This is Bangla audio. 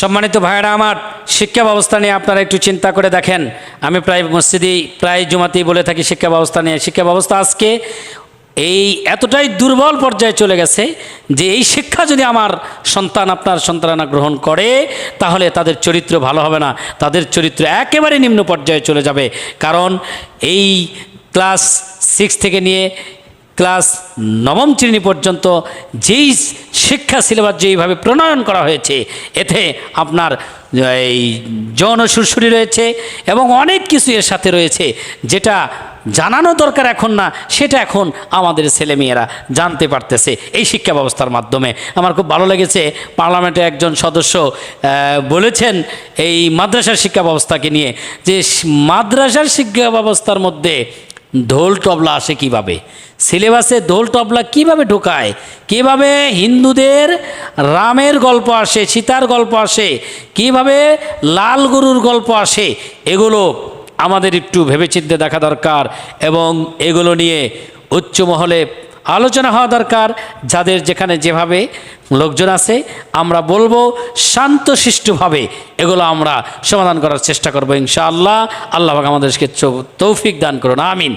সম্মানিত ভাইয়েরা আমার শিক্ষা ব্যবস্থা নিয়ে আপনারা একটু চিন্তা করে দেখেন। আমি প্রায় মসজিদি, প্রায় জুমাতেই বলে থাকি শিক্ষা ব্যবস্থা নিয়ে। শিক্ষা ব্যবস্থা আজকে এই এতটাই দুর্বল পর্যায়ে চলে গেছে যে এই শিক্ষা যদি আমার সন্তান আপনার সন্তানা গ্রহণ করে, তাহলে তাদের চরিত্র ভালো হবে না। তাদের চরিত্র একেবারে নিম্ন পর্যায়ে চলে যাবে। কারণ এই ক্লাস সিক্স থেকে নিয়ে ক্লাস নবম শ্রেণি পর্যন্ত যেই শিক্ষা সিলেবাস যেইভাবে প্রণয়ন করা হয়েছে, এতে আপনার, এই যৌন সুরসুরি রয়েছে এবং অনেক কিছু এর সাথে রয়েছে, যেটা জানানো দরকার এখন না, সেটা এখন আমাদের ছেলেমেয়েরা জানতে পারতেছে এই শিক্ষা ব্যবস্থার মাধ্যমে। আমার খুব ভালো লেগেছে, পার্লামেন্টে একজন সদস্য বলেছেন এই মাদ্রাসার শিক্ষা ব্যবস্থাকে নিয়ে যে মাদ্রাসার শিক্ষা ব্যবস্থার মধ্যে ঢোল তবলা আসে কীভাবে? সিলেবাসে ঢোল তবলা কীভাবে ঢোকায়? কীভাবে হিন্দুদের রামের গল্প আসে, সীতার গল্প আসে, কীভাবে লাল গরুর গল্প আসে, এগুলো আমাদের একটু ভেবেচিন্তে দেখা দরকার এবং এগুলো নিয়ে উচ্চ মহলে আলোচনা হওয়া দরকার। যাদের যেখানে যেভাবে লোকজন আছে, আমরা বলব শান্তশিষ্টভাবে এগুলো আমরা সমাধান করার চেষ্টা করব ইনশাআল্লাহ। আল্লাহ আমাদেরকে তৌফিক দান করুন, আমিন।